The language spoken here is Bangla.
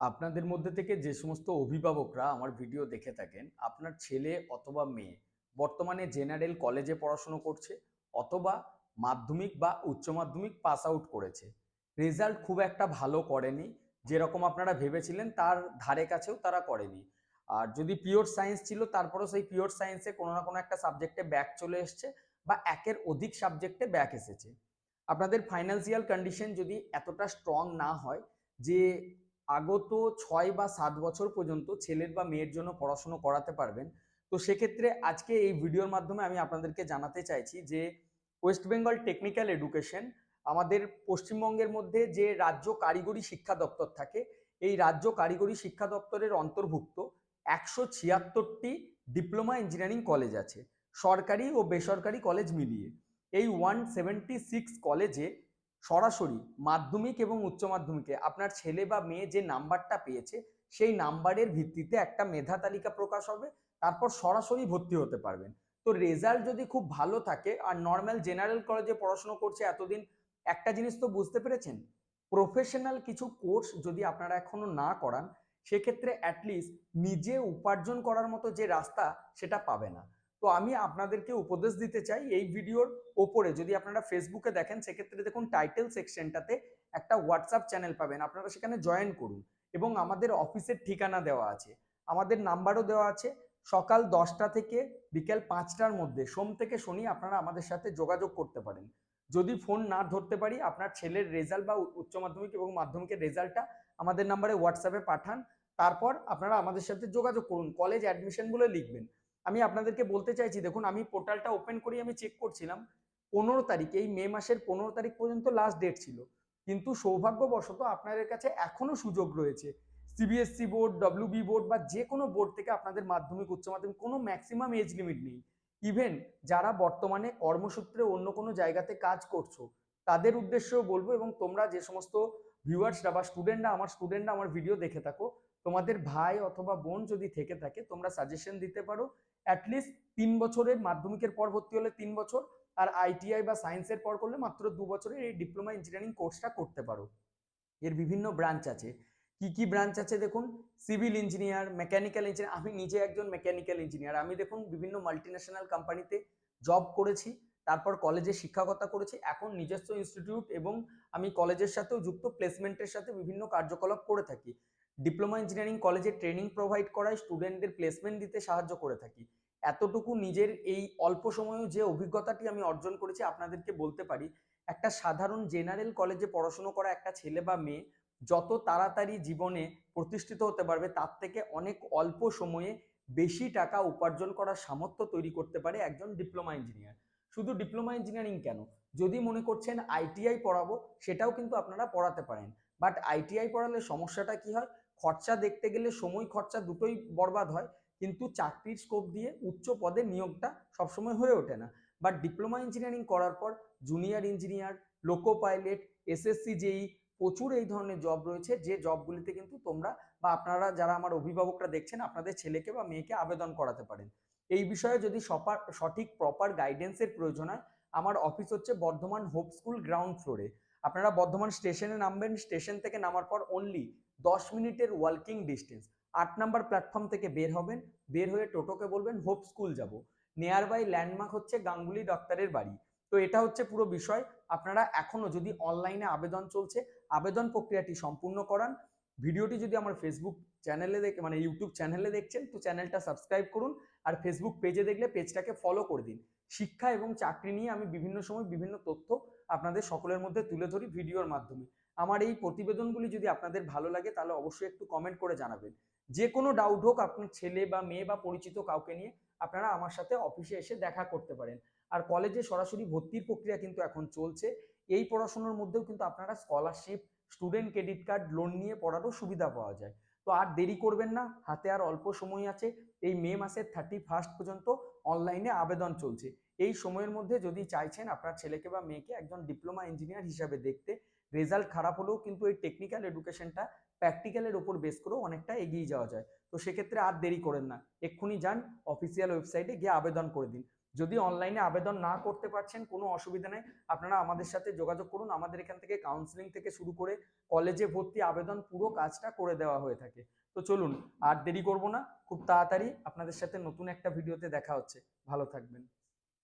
আপনাদের মধ্যে থেকে যে সমস্ত অভিভাবকরা আমার ভিডিও দেখে থাকেন, আপনার ছেলে অথবা মেয়ে বর্তমানে জেনারেল কলেজে পড়াশুনো করছে অথবা মাধ্যমিক বা উচ্চ মাধ্যমিক পাস আউট করেছে। রেজাল্ট খুব একটা ভালো করেনি, যেরকম আপনারা ভেবেছিলেন তার ধারে কাছেও তারা করেনি। আর যদি পিওর সায়েন্স ছিল, তারপরেও সেই পিওর সায়েন্সে কোনো না কোনো একটা সাবজেক্টে ব্যাক চলে এসছে বা একের অধিক সাবজেক্টে ব্যাক এসেছে। আপনাদের ফাইন্যান্সিয়াল কন্ডিশন যদি এতটা স্ট্রং না হয় যে আগত ছয় বা সাত বছর পর্যন্ত ছেলের বা মেয়ের জন্য পড়াশুনো করাতে পারবেন। তো সেক্ষেত্রে আজকে এই ভিডিওর মাধ্যমে আমি আপনাদেরকে জানাতে চাইছি যে ওয়েস্ট বেঙ্গল টেকনিক্যাল এডুকেশন আমাদের পশ্চিমবঙ্গের মধ্যে যে রাজ্য কারিগরি শিক্ষা দপ্তর থাকে, এই রাজ্য কারিগরি শিক্ষা দপ্তরের অন্তর্ভুক্ত একশো ছিয়াত্তরটি ডিপ্লোমা ইঞ্জিনিয়ারিং কলেজ আছে, সরকারি ও বেসরকারি কলেজ মিলিয়ে। এই ওয়ান সেভেন্টি সিক্স কলেজে সরাসরি মাধ্যমিক এবং উচ্চ মাধ্যমিকে আপনার ছেলে বা মেয়ে যে নাম্বারটা পেয়েছে, সেই নাম্বারের ভিত্তিতে একটা মেধা তালিকা প্রকাশ হবে, তারপর সরাসরি ভর্তি হতে পারবেন। তো রেজাল্ট যদি খুব ভালো থাকে, আর নর্মাল জেনারেল কলেজে পড়াশুনো করছে এতদিন, একটা জিনিস তো বুঝতে পেরেছেন? প্রফেশনাল কিছু কোর্স যদি আপনারা এখনও না করান, সেক্ষেত্রে অ্যাটলিস্ট নিজে উপার্জন করার মতো যে রাস্তা, সেটা পাবে না। তো আমি আপনাদেরকে উপদেশ দিতে চাই এই ভিডিওর ওপরে। যদি আপনারা ফেসবুকে দেখেন, সেক্ষেত্রে দেখুন টাইটেল সেকশনটাতে একটা হোয়াটসঅ্যাপ চ্যানেল পাবেন। আপনারা সেখানে জয়েন করুন এবং আমাদের অফিসের ঠিকানা দেওয়া আছে। আমাদের নাম্বারও দেওয়া আছে। সকাল দশটা থেকে বিকেল পাঁচটার মধ্যে সোম থেকে শনি আপনারা আমাদের সাথে যোগাযোগ করতে পারেন। যদি ফোন না ধরতে পারি, আপনার ছেলের রেজাল্ট বা উচ্চ মাধ্যমিক এবং মাধ্যমিকের রেজাল্টটা আমাদের নাম্বারে হোয়াটসঅ্যাপে পাঠান। তারপর আপনারা আমাদের সাথে যোগাযোগ করুন। কলেজ অ্যাডমিশন বলে লিখবেন। আমি আপনাদেরকে বলতে চাইছি, দেখুন, আমি পোর্টালটা ওপেন করি আমি চেক করছিলাম। পনেরো তারিখ, এই মে মাসের পনেরো তারিখ পর্যন্ত লাস্ট ডেট ছিল। কিন্তু সৌভাগ্যবশত আপনাদের কাছে এখনও সুযোগ রয়েছে। সিবিএসসি বোর্ড ডব্লিউবি বোর্ড বা যে কোনো বোর্ড থেকে আপনাদের মাধ্যমিক, উচ্চ মাধ্যমিক, কোনো ম্যাক্সিমাম এজ লিমিট নেই। ইভেন যারা বর্তমানে কর্মসূত্রে অন্য কোনো জায়গাতে কাজ করছ, তাদের উদ্দেশ্যেও বলব এবং তোমরা যে সমস্ত ভিউয়ার্সরা বা স্টুডেন্টরা আমার স্টুডেন্টরা আমার ভিডিও দেখে থাকো তোমাদের ভাই অথবা বোন যদি থেকে থাকে, তোমরা সাজেশন দিতে পারো অ্যাটলিস্ট তিন বছরের মাধ্যমিকের পর ভর্তি হলে তিন বছর, আর আইটিআই বা সায়েন্সের পর করলে মাত্র দু বছরের এই ডিপ্লোমা ইঞ্জিনিয়ারিং কোর্সটা করতে পারো। এর বিভিন্ন ব্রাঞ্চ আছে। কি কি ব্রাঞ্চ আছে দেখুন? সিভিল ইঞ্জিনিয়ার মেকানিক্যাল ইঞ্জিনিয়ার আমি নিজে একজন মেকানিক্যাল ইঞ্জিনিয়ার আমি দেখুন বিভিন্ন মাল্টিন্যাশনাল কোম্পানিতে জব করেছি, তারপর কলেজে শিক্ষকতা করেছি, এখন নিজস্ব ইনস্টিটিউট এবং আমি কলেজের সাথেও যুক্ত প্লেসমেন্টের সাথে বিভিন্ন কার্যকলাপ করে থাকি। ডিপ্লোমা ইঞ্জিনিয়ারিং কলেজে ট্রেনিং প্রোভাইড করায় স্টুডেন্টদের প্লেসমেন্ট দিতে সাহায্য করে থাকি। এতটুকু নিজের এই অল্প সময়েও যে অভিজ্ঞতাটি আমি অর্জন করেছি আপনাদেরকে বলতে পারি, একটা সাধারণ জেনারেল কলেজে পড়াশুনো করা একটা ছেলে বা মেয়ে যত তাড়াতাড়ি জীবনে প্রতিষ্ঠিত হতে পারবে, তার থেকে অনেক অল্প সময়ে বেশি টাকা উপার্জন করার সামর্থ্য তৈরি করতে পারে একজন ডিপ্লোমা ইঞ্জিনিয়ার শুধু ডিপ্লোমা ইঞ্জিনিয়ারিং কেন? যদি মনে করছেন আইটিআই পড়াবো, সেটাও কিন্তু আপনারা পড়াতে পারেন। বাট আইটিআই পড়ালে সমস্যাটা কি হয়? খরচা দেখতে গেলে সময় খরচা দুটোই বরবাদ হয়, কিন্তু চাকরির স্কোপ দিয়ে উচ্চ পদে নিয়োগটা সবসময় হয়ে ওঠে না। বাট ডিপ্লোমা ইঞ্জিনিয়ারিং করার পর junior engineer loco pilot SSC JE প্রচুর এই ধরনের জব রয়েছে। যে জবগুলিতে কিন্তু তোমরা বা আপনারা যারা আমার অভিভাবকরা দেখছেন, আপনাদের ছেলেকে বা মেয়েকে আবেদন করাতে পারেন। এই বিষয়ে যদি সপার সঠিক প্রপার গাইডেন্সের প্রয়োজন হয়, আমার অফিস হচ্ছে বর্ধমান হোপ স্কুল গ্রাউন্ড ফ্লোরে আপনারা বর্ধমান স্টেশনে নামবেন স্টেশন থেকে নামার পর অনলি দশ মিনিটের ওয়ার্কিং ডিস্টেন্স আট নাম্বার প্ল্যাটফর্ম থেকে বের হবেন, বের হয়ে টোটোকে বলবেন, হোপ স্কুল যাব। নিয়ার বাই ল্যান্ডমার্ক হচ্ছে গাঙ্গুলি ডাক্তারের বাড়ি। তো এটা হচ্ছে পুরো বিষয়। আপনারা এখনও যদি অনলাইনে আবেদন চলছে, আবেদন প্রক্রিয়াটি সম্পূর্ণ করান। ভিডিওটি যদি আমার ফেসবুক চ্যানেলে দেখে মানে ইউটিউব চ্যানেলে দেখছেন, তো চ্যানেলটা সাবস্ক্রাইব করুন। আর ফেসবুক পেজে দেখলে পেজটাকে ফলো করে দিন। শিক্ষা এবং চাকরি নিয়ে আমি বিভিন্ন সময় বিভিন্ন তথ্য আপনাদের সকলের মধ্যে তুলে ধরি ভিডিওর মাধ্যমে। আমার এই প্রতিবেদনগুলি যদি আপনাদের ভালো লাগে, তাহলে অবশ্যই একটু কমেন্ট করে জানাবেন। যে কোনো ডাউট হোক, আপনার ছেলে বা মেয়ে বা পরিচিত কাউকে নিয়ে আপনারা আমার সাথে অফিসে এসে দেখা করতে পারেন। আর কলেজে সরাসরি ভর্তির প্রক্রিয়া কিন্তু এখন চলছে। এই পড়াশোনার মধ্যেও কিন্তু আপনারা scholarship student credit card loan নিয়ে পড়ারও সুবিধা পাওয়া যায়। তো আর দেরি করবেন না, হাতে আর অল্প সময় আছে। এই মে মাসের থার্টি ফার্স্ট পর্যন্ত অনলাইনে আবেদন চলছে। এই সময়ের মধ্যে যদি চাইছেন আপনার ছেলেকে বা মেয়েকে একজন ডিপ্লোমা ইঞ্জিনিয়ার হিসাবে দেখতে রেজাল্ট খারাপ হলেও কিন্তু এই টেকনিক্যাল এডুকেশনটা প্র্যাকটিক্যালের ওপর বেস করেও অনেকটা এগিয়ে যাওয়া যায়। তো সেক্ষেত্রে আর দেরি করেন না। এক্ষুনি যান অফিসিয়াল ওয়েবসাইটে গিয়ে আবেদন করে দিন। যদি অনলাইনে আবেদন না করতে পারছেন, কোনো অসুবিধা নেই। আপনারা আমাদের সাথে যোগাযোগ করুন। আমাদের এখান থেকে কাউন্সিলিং থেকে শুরু করে কলেজে ভর্তি আবেদন পুরো কাজটা করে দেওয়া হয়ে থাকে। তো চলুন, আর দেরি করব না। খুব তাড়াতাড়ি আপনাদের সাথে নতুন একটা ভিডিওতে দেখা হচ্ছে। ভালো থাকবেন।